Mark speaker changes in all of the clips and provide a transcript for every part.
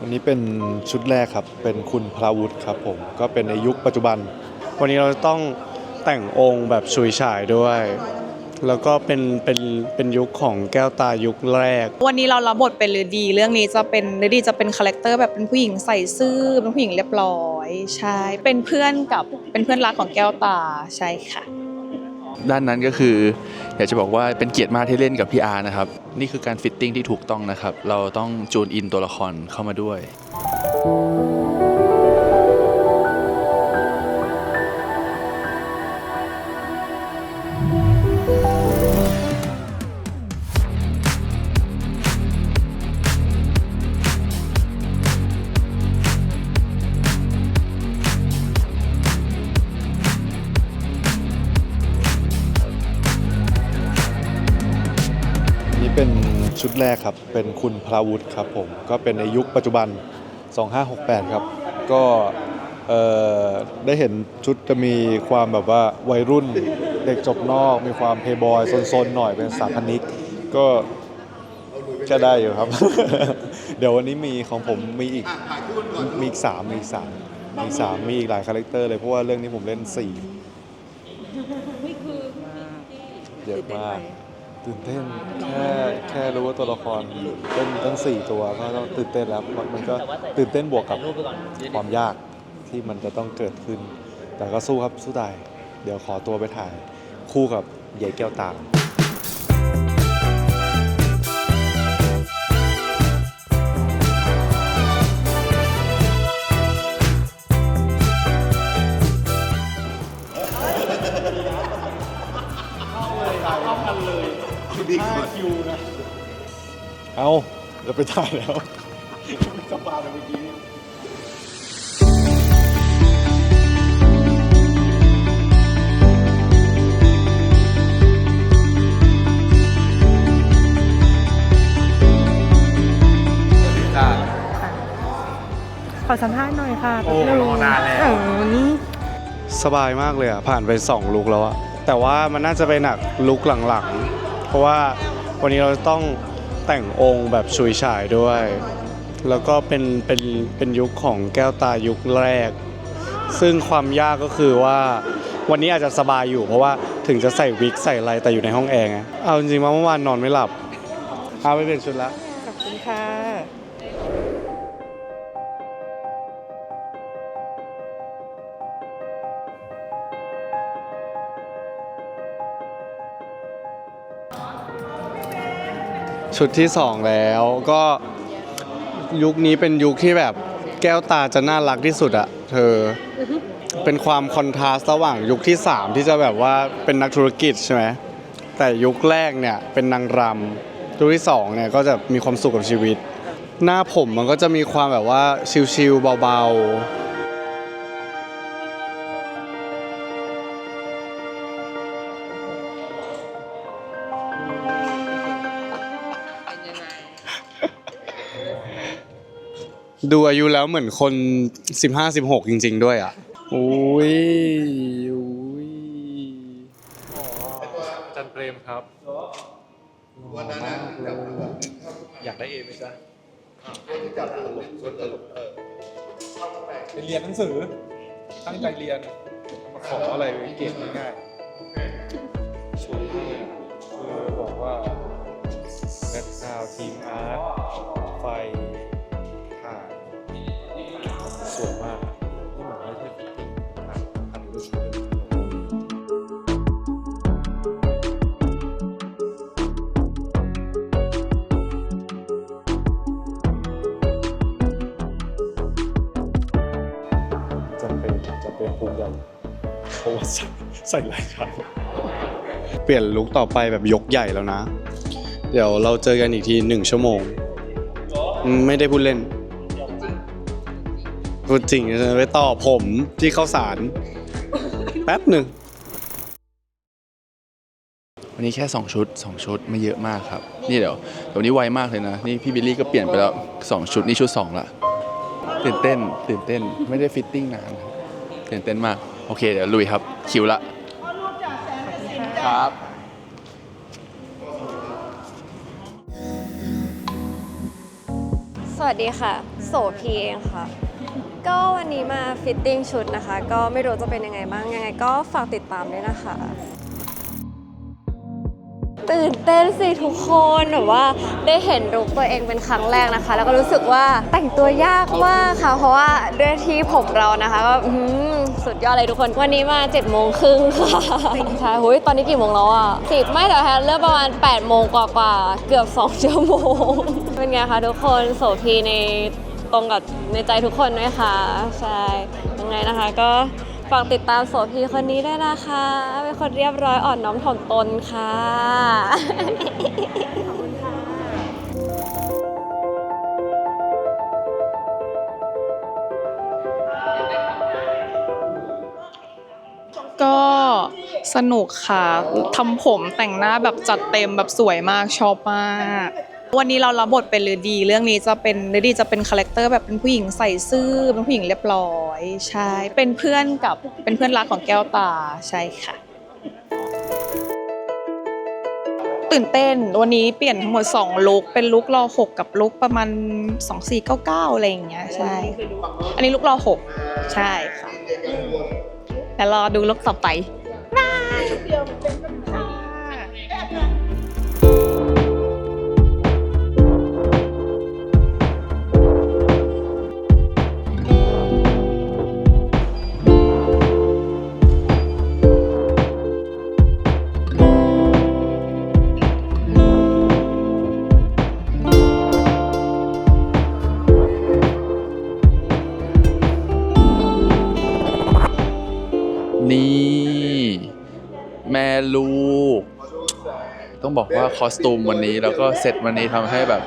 Speaker 1: วันนี้เป็นชุดแรกครับ เป็นคุณพราวุธครับผม ก็เป็นในยุคปัจจุบัน วันนี้เราจะต้องแต่งองค์แบบชุยฉายด้วย แล้วก็เป็นเป็นเป็นยุคของแก้วตายุคแรก
Speaker 2: วันนี้เรารับบทเป็นฤดี เรื่องนี้จะเป็นฤดีจะเป็นคาแรคเตอร์แบบเป็นผู้หญิงใส่ซื่อเป็นผู้หญิงเรียบร้อย ใช่ เป็นเพื่อนกับเป็นเพื่อนรักของแก้วตาใช่ค่ะ
Speaker 3: ด้านนั้นก็คือ อยากจะบอกว่าเป็นเกียรติมากที่เล่นกับพี่อาร์นะครับ นี่คือการฟิตติ้งที่ถูกต้องนะครับ เราต้องจูนอินตัวละครเข้ามาด้วย
Speaker 1: อั ชุดแรกครับ เป็นคุณพราวุธครับผม ก็เป็นในยุคปัจจุบัน 2568 ครับ ก็เอ่อได้เห็นชุดจะมีความแบบว่าวัยรุ่นเด็กจบนอก มีความเพย์บอยซนๆหน่อยเป็นสถาปนิกก็จะได้อยู่ครับ เดี๋ยววันนี้มีของผมมีอีกมีอีกสามมีอีกสามมีอีกสามมีอีกหลายคาแรคเตอร์เลยเพราะว่าเรื่องนี้ผมเล่นสี่เยอะมาก ตื่นเต้นแค่แค่รู้ว่าตัวละครเล่นตั้งสี่ตัวก็ต้องตื่นเต้นแล้วมันมันก็ตื่นเต้นบวกกับความยากที่มันจะต้องเกิดขึ้น แต่ก็สู้ครับสู้ตาย เดี๋ยวขอตัวไปถ่ายคู่กับใหญ่แก้วตาเอาจะไปถ่ายแล้วจะมาเลยเมื่อกี้
Speaker 4: ขอสัมภาษณ์หน่อยค่ะ
Speaker 1: โอ้
Speaker 4: แป๊บนึง
Speaker 1: รอนานแล้ว
Speaker 4: เออนี่
Speaker 1: สบายมากเลยอะ ผ่านไป 2 ลุกแล้วอะแต่ว่ามันน่าจะไปหนักลุกหลังๆ เพราะว่าวันนี้เราต้องแต่งองค์แบบชุยฉายด้วย แล้วก็เป็นเป็นเป็นยุคของแก้วตายุคแรก ซึ่งความยากก็คือว่าวันนี้อาจจะสบายอยู่ เพราะว่าถึงจะใส่วิกใส่อะไรแต่อยู่ในห้องแอร์ไงเอาจริงๆว่าเมื่อวานนอนไม่หลับเอาไปเปลี่ยนชุดละ
Speaker 4: ขอบคุณค่ะ
Speaker 1: ชุดที่สองแล้วก็ยุคนี้เป็นยุคที่แบบแก้วตาจะน่ารักที่สุดอะเธอเป็นความคอนทราสต์ระหว่างยุคที่ 3 ที่จะแบบว่าเป็นนักธุรกิจใช่ไหมแต่ยุคแรกเนี่ยเป็นนางรำยุคที่2เนี่ยก็จะมีความสุขกับชีวิต หน้าผมมันก็จะมีความแบบว่าชิลๆเบาๆ ดูอายุแล้วเหมือนคน 15 16 จริง ๆ ด้วยอะอุ้ยอุ้ย
Speaker 5: จันเปรมครับอยากได้เอไหมจ๊ะไปเรียนหนังสือ ตั้งใจเรียน มาขออะไรเก่งง่ายๆช่วยคือบอกว่าแบ็คกราวทีมอาร์ต
Speaker 1: ว่าใส่ใส่หลายชั้นเปลี่ยนลุคต่อไปแบบยกใหญ่แล้วนะ เดี๋ยวเราเจอกันอีกทีหนึ่งชั่วโมงอืมไม่ได้พูดเล่นพูดจริงจะไปต่อผมที่เข้าสาร แป๊บหนึ่ง
Speaker 3: วันนี้แค่ 2 ชุด 2 ชุดไม่เยอะมากครับ นี่เดี๋ยวเดี๋ยวนี้ไวมากเลยนะ นี่พี่บิลลี่ก็เปลี่ยนไปแล้ว 2 ชุด นี่ชุด 2 ละตื่นเต้นตื่นเต้นไม่ได้ฟิตติ้งนานครับตื่นเต้นมาก โอเค เดี๋ยวลุยครับ คิวละ ครับ
Speaker 6: สวัสดีค่ะ โสพีเองค่ะ ก็วันนี้มาฟิตติ้งชุดนะคะ ก็ไม่รู้จะเป็นยังไงบ้าง ยังไงก็ฝากติดตามด้วยนะคะ ตื่นเต้นสิทุกคนแบบว่าได้เห็นรูปตัวเองเป็นครั้งแรกนะคะ แล้วก็รู้สึกว่าแต่งตัวยากมากค่ะ เพราะว่าด้วยที่ผมเรานะคะก็อื้อหือสุดยอดเลยทุกคน วันนี้มา7จ็ดโมงครึ่งค่ะใช่หุยตอนนี้กี่โมงแล้วอะสิบไม่แต่แพทเริ่มประมาณ8ปดโมงกว่าๆเกือบ2ชั่วโมง เป็นไงคะทุกคนโสพีในตรงกับในใจทุกคนไหมคะใช่ยังไงนะคะก็ ฝากติดตามโสพีคนนี้ด้วยนะคะ เป็นคนเรียบร้อยอ่อนน้อมถ่อมตนค่ะ
Speaker 2: ก็สนุกค่ะทำผมแต่งหน้าแบบจัดเต็มแบบสวยมากชอบมาก วันนี้เรารับบทเป็นฤดี เรื่องนี้จะเป็นฤดีจะเป็นคาแรคเตอร์แบบเป็นผู้หญิงใส่ซื่อเป็นผู้หญิงเรียบร้อยใช่เป็นเพื่อนกับเป็นเพื่อนรักของแก้วตาใช่ค่ะ ตื่นเต้นวันนี้เปลี่ยนทั้งหมด 2 ลุคเป็นลุครอ6กับลุคประมาณ 2499 อะไรอย่างเงี้ยใช่ อันนี้ลุครอ6ใช่ค่ะแต่รอดูลุคต่อไป
Speaker 3: ต้องบอกว่าคอสตูมวันนี้แล้วก็เซตวันนี้ทำให้แบบ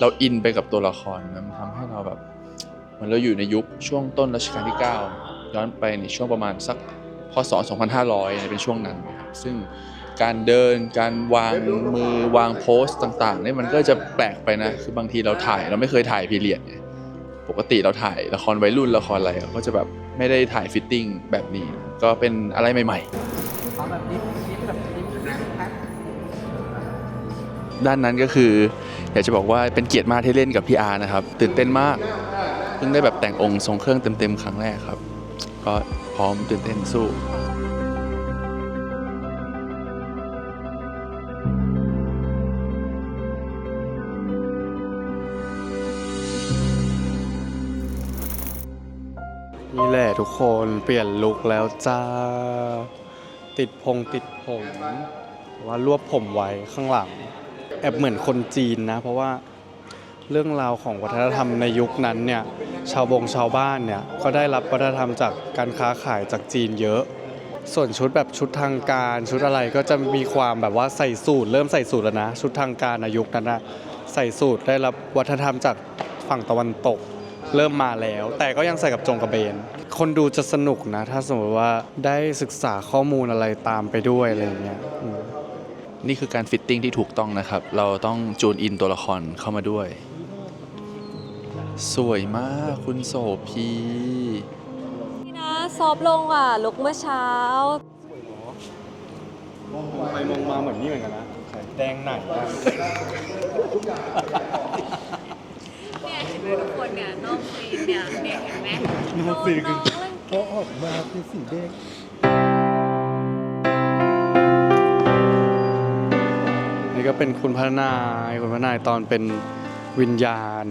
Speaker 3: เราอินไปกับตัวละครมันทำให้เราแบบเหมือนเราอยู่ในยุคช่วงต้นรัชกาลที่ 9 ย้อนไปในช่วงประมาณสักพศ 2500 เป็นช่วงนั้นนะครับซึ่งการเดินการวางมือวางโพสต่างๆเนี่ยมันก็จะแปลกไปนะคือบางทีเราถ่ายเราไม่เคยถ่ายพีเรียดเนี่ยปกติเราถ่ายละครวัยรุ่นละครอะไรก็จะแบบไม่ได้ถ่ายฟิตติ้งแบบนี้ ก็เป็นอะไรใหม่ๆ ด้านนั้นก็คือ อยากจะบอกว่าเป็นเกียรติมากที่เล่นกับพี่อาร์นะครับ ตื่นเต้นมากเพิ่งได้แบบแต่งองค์ทรงเครื่องเต็มๆครั้งแรกครับ ก็พร้อมตื่นเต้นสู้
Speaker 1: นี่แหละทุกคนเปลี่ยนลุคแล้วจ้า ติดพงติดผมว่ารวบผมไว้ข้างหลัง แอบเหมือนคนจีนนะ เพราะว่าเรื่องราวของวัฒนธรรมในยุคนั้นเนี่ยชาวบงชาวบ้านเนี่ยก็ได้รับวัฒนธรรมจากการค้าขายจากจีนเยอะ ส่วนชุดแบบชุดทางการชุดอะไรก็จะมีความแบบว่าใส่สูตร เริ่มใส่สูตรแล้วนะ ชุดทางการในยุคนั้นนะใส่สูตรได้รับวัฒนธรรมจากฝั่งตะวันตกเริ่มมาแล้ว แต่ก็ยังใส่กับจงกระเบน คนดูจะสนุกนะ ถ้าสมมติว่าได้ศึกษาข้อมูลอะไรตามไปด้วยอะไรอย่างเงี้ย
Speaker 3: นี่คือการฟิตติ้งที่ถูกต้องนะครับ เราต้องจูนอินตัวละครเข้ามาด้วย สวยมากคุณโสพี
Speaker 6: นี่นะ ซอฟต์ลงอะ ลุกเมื่อเช้า
Speaker 1: มองไปมองมาเหมือนนี่เหมือนกันนะแดงไหนอะ
Speaker 6: เนี่ยเห็นไหมทุกคนเนี่ยนอกซีนเนี่ยเนี่ยเห็นไหม
Speaker 1: นอกซีนคือ
Speaker 6: น้องเล่น
Speaker 1: เขาออกมาเป็นสีแดง ก็เป็นคุณพระนายคุณพระนายตอนเป็นวิญญาณ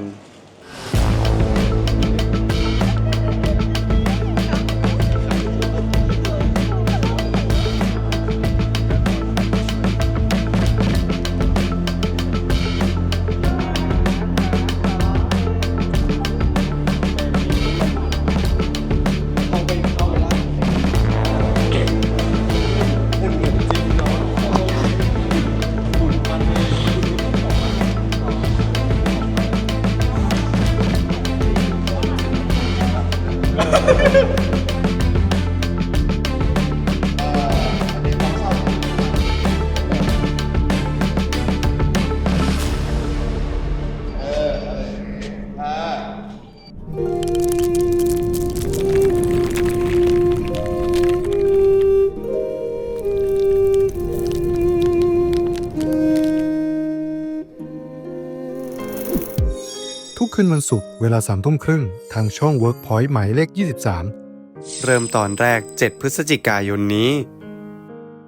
Speaker 7: ขึ้นวันศุกร์เวลาสามทุ่มครึ่งทางช่อง WorkPoint หมายเลข 23
Speaker 1: เริ่มตอนแรก 7 พฤศจิกายนนี้